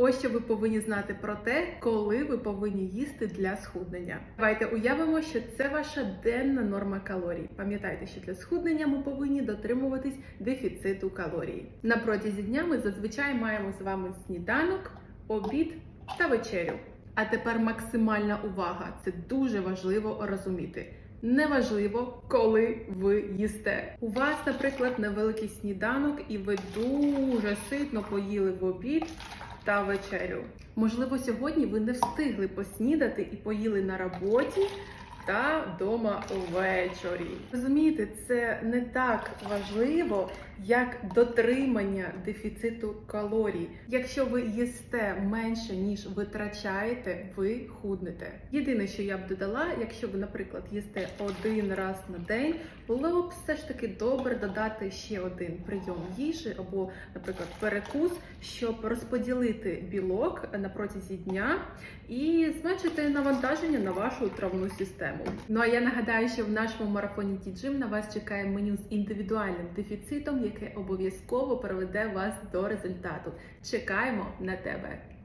Ось що ви повинні знати про те, коли ви повинні їсти для схуднення. Давайте уявимо, що це ваша денна норма калорій. Пам'ятайте, що для схуднення ми повинні дотримуватись дефіциту калорій. На протязі дня ми зазвичай маємо з вами сніданок, обід та вечерю. А тепер максимальна увага. Це дуже важливо розуміти. Неважливо, коли ви їсте. У вас, наприклад, невеликий сніданок, і ви дуже ситно поїли в обід та вечерю. Можливо, сьогодні ви не встигли поснідати і поїли на роботі та вдома увечері. Розумієте, це не так важливо, як дотримання дефіциту калорій. Якщо ви їсте менше ніж витрачаєте, ви худнете. Єдине, що я б додала, якщо ви, наприклад, їсте один раз на день, було б все ж таки добре додати ще один прийом їжі або, наприклад, перекус, щоб розподілити білок на протязі дня і зменшити навантаження на вашу травну систему. Ну а я нагадаю, що в нашому марафоні Тіджим на вас чекає меню з індивідуальним дефіцитом, яке обов'язково приведе вас до результату. Чекаємо на тебе.